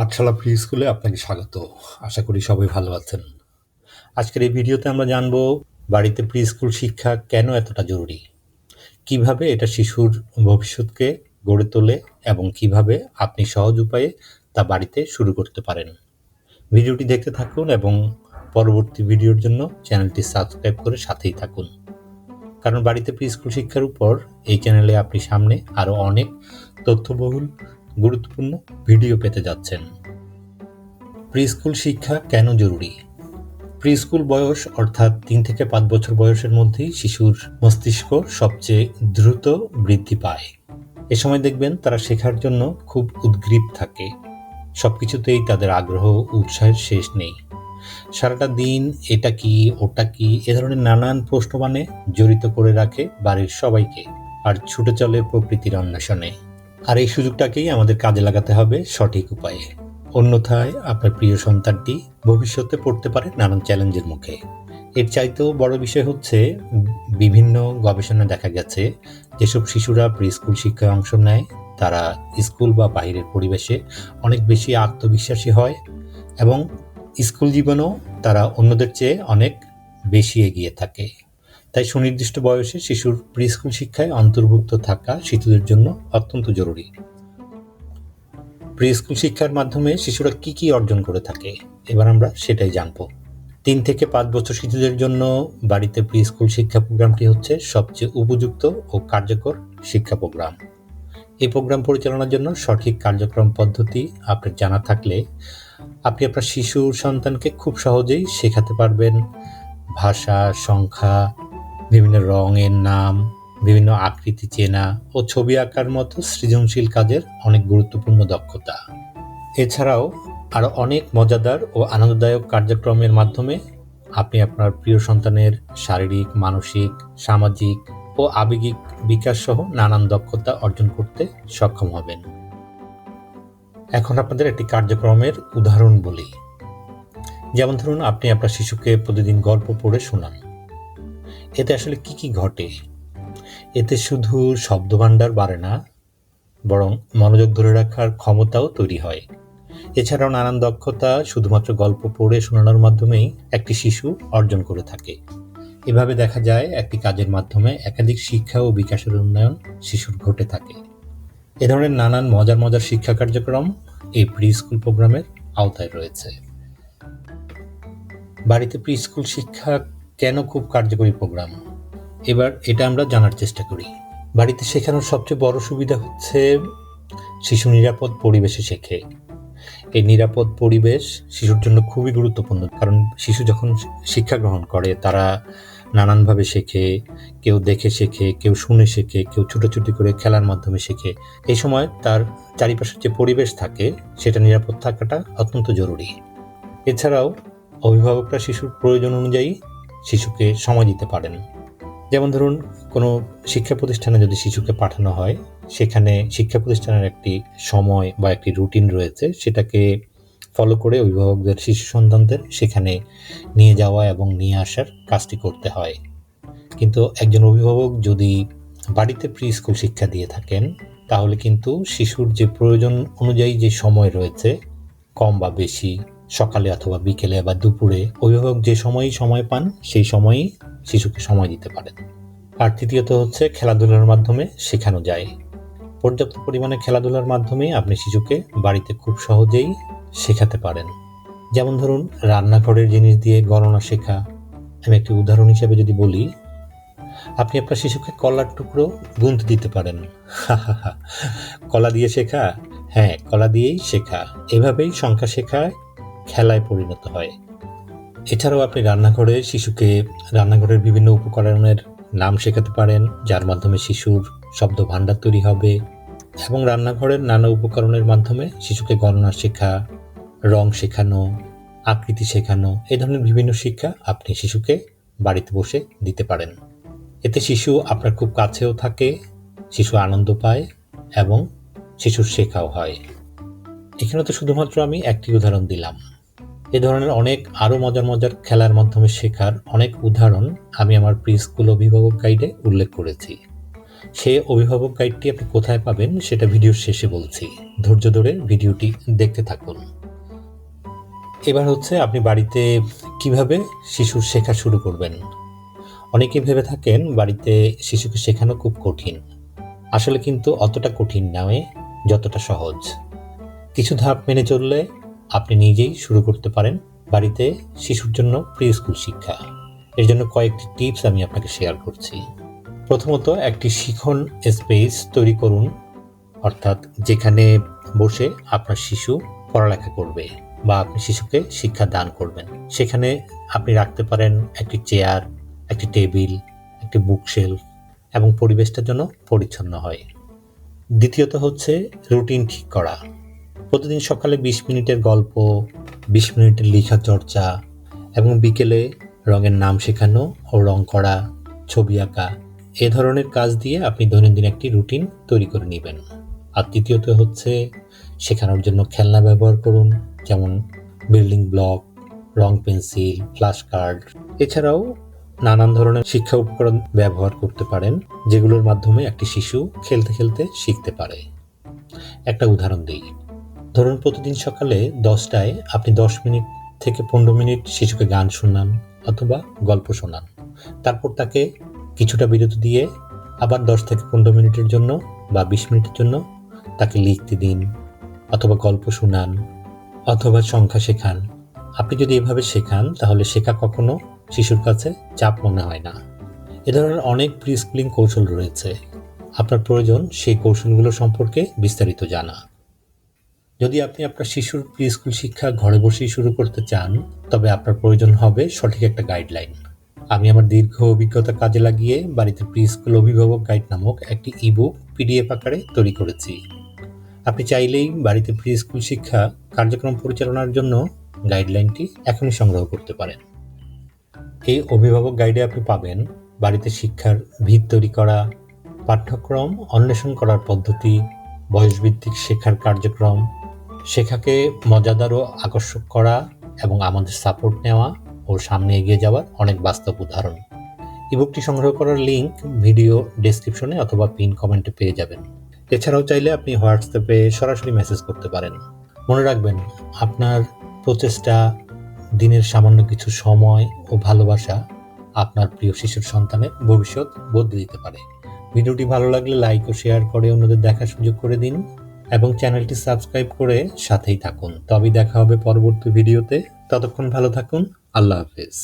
পাঠশালা pre স্কুলে আপনাকে স্বাগত। আশা করি সবাই ভালো আছেন। আজকের এই ভিডিওতে আমরা জানব, বাড়িতে প্রি স্কুল শিক্ষা কেন এতটা জরুরি? কীভাবে এটা শিশুর ভবিষ্যৎকে গড়ে তোলে এবং কীভাবে আপনি সহজ উপায়ে তা বাড়িতে শুরু করতে পারেন? ভিডিওটি দেখতে থাকুন এবং পরবর্তী ভিডিওর জন্য চ্যানেলটি সাবস্ক্রাইব করে সাথেই থাকুন। কারণ বাড়িতে প্রি স্কুল শিক্ষার উপর এই চ্যানেলে আপনি সামনে আরও অনেক তথ্যবহুল গুরুত্বপূর্ণ ভিডিও পেতে যাচ্ছেন। প্রি স্কুল শিক্ষা কেন জরুরি? প্রি স্কুল বয়স অর্থাৎ তিন থেকে পাঁচ বছর বয়সের মধ্যেই শিশুর মস্তিষ্ক সবচেয়ে দ্রুত বৃদ্ধি পায়। এ সময় দেখবেন তারা শেখার জন্য খুব উদ্গ্রীব থাকে। সব কিছুতেই তাদের আগ্রহ উৎসাহের শেষ নেই। সারাটা দিন এটা কি, ওটা কি, এ ধরনের নানান প্রশ্ন মানে জড়িত করে রাখে বাড়ির সবাইকে, আর ছুটে চলে প্রকৃতির অন্বেষণে। আর এই সুযোগটাকেই আমাদের কাজে লাগাতে হবে সঠিক উপায়ে। অন্যথায় আপনার প্রিয় সন্তানটি ভবিষ্যতে পড়তে পারে নানান চ্যালেঞ্জের মুখে। এর চাইতেও বড় বিষয় হচ্ছে, বিভিন্ন গবেষণা দেখা গেছে, যেসব শিশুরা প্রি স্কুল শিক্ষায় অংশ নেয়, তারা স্কুল বা বাইরের পরিবেশে অনেক বেশি আত্মবিশ্বাসী হয় এবং স্কুল জীবনেও তারা অন্যদের চেয়ে অনেক বেশি এগিয়ে থাকে। তাই সুনির্দিষ্ট বয়সে শিশুর প্রি স্কুল শিক্ষায় অন্তর্ভুক্ত থাকা শিশুদের জন্য অত্যন্ত জরুরি। প্রি স্কুল শিক্ষার মাধ্যমে শিশুরা কি কি অর্জন করে থাকে, এবার আমরা সেটাই জানব। তিন থেকে পাঁচ বছর শিশুদের জন্য বাড়িতে প্রি স্কুল শিক্ষা প্রোগ্রামটি হচ্ছে সবচেয়ে উপযুক্ত ও কার্যকর শিক্ষা প্রোগ্রাম। এই প্রোগ্রাম পরিচালনার জন্য সঠিক কার্যক্রম পদ্ধতি আপনার জানা থাকলে আপনি আপনার শিশু সন্তানকে খুব সহজেই শেখাতে পারবেন। ভাষা, সংখ্যা বিভিন্ন রঙের নাম, বিভিন্ন আকৃতি চেনা ও ছবি আঁকার মতো সৃজনশীল কাজের অনেক গুরুত্বপূর্ণ দক্ষতা। এছাড়াও আরও অনেক মজাদার ও আনন্দদায়ক কার্যক্রমের মাধ্যমে আপনি আপনার প্রিয় সন্তানের শারীরিক, মানসিক, সামাজিক ও আবেগিক বিকাশ সহ নানান দক্ষতা অর্জন করতে সক্ষম হবেন। এখন আপনাদের একটি কার্যক্রমের উদাহরণ বলি। যেমন ধরুন, আপনি আপনার শিশুকে প্রতিদিন গল্প পড়ে শোনান। এতে আসলে কি কি ঘটে? এতে শুধু শব্দভাণ্ডার বাড়ে না, বরং মনোযোগ ধরে রাখার ক্ষমতাও তৈরি হয়। এছাড়াও নানান দক্ষতা শুধুমাত্র গল্প পড়ে শোনানোর মাধ্যমেই একটি শিশু অর্জন করে থাকে। এভাবে দেখা যায় একটি কাজের মাধ্যমে একাধিক শিক্ষা ও বিকাশের উন্নয়ন শিশুর ঘটে থাকে। এ ধরনের নানান মজার মজার শিক্ষা কার্যক্রম এই প্রি স্কুল প্রোগ্রামের আওতায় রয়েছে। বাড়িতে প্রি স্কুল শিক্ষা কেন খুব কার্যকরী প্রোগ্রাম এবার এটা আমরা জানার চেষ্টা করি। বাড়িতে শেখানোর সবচেয়ে বড় সুবিধা হচ্ছে শিশু নিরাপদ পরিবেশে শেখে। এই নিরাপদ পরিবেশ শিশুর জন্য খুবই গুরুত্বপূর্ণ, কারণ শিশু যখন শিক্ষা গ্রহণ করে, তারা নানানভাবে শেখে, কেউ দেখে শেখে, কেউ শুনে শেখে, কেউ ছুটোছুটি করে খেলার মাধ্যমে শেখে। এই সময় তার চারিপাশের যে পরিবেশ থাকে, সেটা নিরাপদ থাকাটা অত্যন্ত জরুরি। এছাড়াও অভিভাবকরা শিশুর প্রয়োজন অনুযায়ী শিশুকে সময় দিতে পারেন। যেমন ধরুন, কোনো শিক্ষা প্রতিষ্ঠানে যদি শিশুকে পাঠানো হয়, সেখানে শিক্ষা প্রতিষ্ঠানের একটি সময় বা একটি রুটিন রয়েছে, সেটাকে ফলো করে অভিভাবকদের, শিশু সন্তানদের সেখানে নিয়ে যাওয়া এবং নিয়ে আসার কাজটি করতে হয়। কিন্তু একজন অভিভাবক যদি বাড়িতে প্রি স্কুল শিক্ষা দিয়ে থাকেন, তাহলে কিন্তু শিশুর যে প্রয়োজন অনুযায়ী যে সময় রয়েছে, কম বা বেশি সকালে অথবা বিকেলে বা দুপুরে অভিভাবক যে সময়ই সময় পান, সেই সময়ই শিশুকে সময় দিতে পারেন। আর তৃতীয়ত হচ্ছে খেলাধুলার মাধ্যমে শেখানো যায়। পর্যাপ্ত পরিমাণে খেলাধুলার মাধ্যমে আপনি শিশুকে বাড়িতে খুব সহজেই শেখাতে পারেন। যেমন ধরুন, রান্নাঘরের জিনিস দিয়ে গণনা শেখা। আমি একটি উদাহরণ হিসেবে যদি বলি, আপনি আপনার শিশুকে কলার টুকরো গুনতে দিতে পারেন। কলা দিয়ে শেখা? হ্যাঁ কলা দিয়েই শেখা। এভাবেই সংখ্যা শেখা খেলায় পরিণত হয়। এছাড়াও আপনি রান্নাঘরে শিশুকে রান্নাঘরের বিভিন্ন উপকরণের নাম শেখাতে পারেন, যার মাধ্যমে শিশুর শব্দ ভাণ্ডার তৈরি হবে এবং রান্নাঘরের নানা উপকরণের মাধ্যমে শিশুকে গণনা শেখা, রং শেখানো, আকৃতি শেখানো, এ ধরনের বিভিন্ন শিক্ষা আপনি শিশুকে বাড়িতে বসে দিতে পারেন। এতে শিশু আপনার খুব কাছেও থাকে, শিশু আনন্দ পায় এবং শিশুর শেখাও হয়। এখানে তো শুধুমাত্র আমি একটি উদাহরণ দিলাম। এ ধরনের অনেক আরও মজার মজার খেলার মাধ্যমে শেখার অনেক উদাহরণ আমি আমার প্রি স্কুল অভিভাবক গাইডে উল্লেখ করেছি। সে অভিভাবক গাইডটি আপনি কোথায় পাবেন সেটা ভিডিওর শেষে বলছি। ধৈর্য ধরে ভিডিওটি দেখতে থাকুন। এবার হচ্ছে আপনি বাড়িতে কীভাবে শিশুর শেখা শুরু করবেন? অনেকে ভেবে থাকেন বাড়িতে শিশুকে শেখানো খুব কঠিন। আসলে কিন্তু অতটা কঠিন নয়, যতটা সহজ। কিছু ধাপ মেনে চললে আপনি নিজেই শুরু করতে পারেন বাড়িতে শিশুর জন্য প্রি স্কুল শিক্ষা। এর জন্য কয়েকটি টিপস আমি আপনাকে শেয়ার করছি। প্রথমত, একটি শিখন স্পেস তৈরি করুন, অর্থাৎ যেখানে বসে আপনার শিশু পড়ালেখা করবে বা আপনি শিশুকে শিক্ষা দান করবেন। সেখানে আপনি রাখতে পারেন একটি চেয়ার, একটি টেবিল, একটি বুকশেলফ এবং পরিবেশটা যেন পরিচ্ছন্ন হয়। দ্বিতীয়ত হচ্ছে রুটিন ঠিক করা। প্রতিদিন সকালে বিশ মিনিটের গল্প, বিশ মিনিটের লেখা চর্চা এবং বিকেলে রঙের নাম শেখানো ও রং করা, ছবি আঁকা, এ ধরনের কাজ দিয়ে আপনি দৈনন্দিন একটি রুটিন তৈরি করে নেবেন। আর তৃতীয়ত হচ্ছে শেখানোর জন্য খেলনা ব্যবহার করুন, যেমন বিল্ডিং ব্লক, রং পেন্সিল ফ্ল্যাশ কার্ড। এছাড়াও নানান ধরনের শিক্ষা উপকরণ ব্যবহার করতে পারেন, যেগুলোর মাধ্যমে একটি শিশু খেলতে খেলতে শিখতে পারে। একটা উদাহরণ দিই। ধরুন প্রতিদিন সকালে দশটায় আপনি দশ মিনিট থেকে পনেরো মিনিট শিশুকে গান শোনান অথবা গল্প শোনান। তারপর তাকে কিছুটা বিরতি দিয়ে আবার দশ থেকে পনেরো মিনিটের জন্য বা বিশ মিনিটের জন্য তাকে লিখতে দিন অথবা গল্প শোনান অথবা সংখ্যা শেখান। আপনি যদি এভাবে শেখান, তাহলে শেখা কখনো শিশুর কাছে চাপ মনে হয় না। এ ধরনের অনেক প্রি স্কুলিং কৌশল রয়েছে। আপনার প্রয়োজন সেই কৌশলগুলো সম্পর্কে বিস্তারিত জানা। যদি আপনি আপনার শিশুর প্রি স্কুল শিক্ষা ঘরে বসেই শুরু করতে চান, তবে আপনার প্রয়োজন হবে সঠিক একটা গাইডলাইন আমি আমার দীর্ঘ অভিজ্ঞতা কাজে লাগিয়ে বাড়িতে প্রি স্কুল অভিভাবক গাইড নামক একটি ইবুক পিডিএফ আকারে তৈরি করেছি। আপনি চাইলেই বাড়িতে প্রি স্কুল শিক্ষা কার্যক্রম পরিচালনার জন্য গাইডলাইনটি এখনই সংগ্রহ করতে পারেন। এই অভিভাবক গাইডে আপনি পাবেন বাড়িতে শিক্ষার ভিত তৈরি করা, পাঠ্যক্রম অন্বেষণ করার পদ্ধতি, বয়সভিত্তিক শেখার কার্যক্রম শেখাকে মজাদার ও আকর্ষক করা এবং আমাদের সাপোর্ট নেওয়া ও সামনে এগিয়ে যাওয়ার অনেক বাস্তব উদাহরণ। ইবুকটি সংগ্রহ করার লিঙ্ক ভিডিও ডেসক্রিপশনে অথবা পিন কমেন্টে পেয়ে যাবেন। এছাড়াও চাইলে আপনি হোয়াটসঅ্যাপে সরাসরি মেসেজ করতে পারেন। মনে রাখবেন, আপনার প্রচেষ্টা, দিনের সামান্য কিছু সময় ও ভালোবাসা আপনার প্রিয় শিশুর সন্তানের ভবিষ্যৎ বদলে দিতে পারে। ভিডিওটি ভালো লাগলে লাইক ও শেয়ার করে অন্যদের দেখার সুযোগ করে দিন। এবং চ্যানেলটি সাবস্ক্রাইব করে সাথেই থাকুন। তবেই দেখা হবে পরবর্তী ভিডিওতে। ততক্ষণ ভালো থাকুন। আল্লাহ হাফেজ।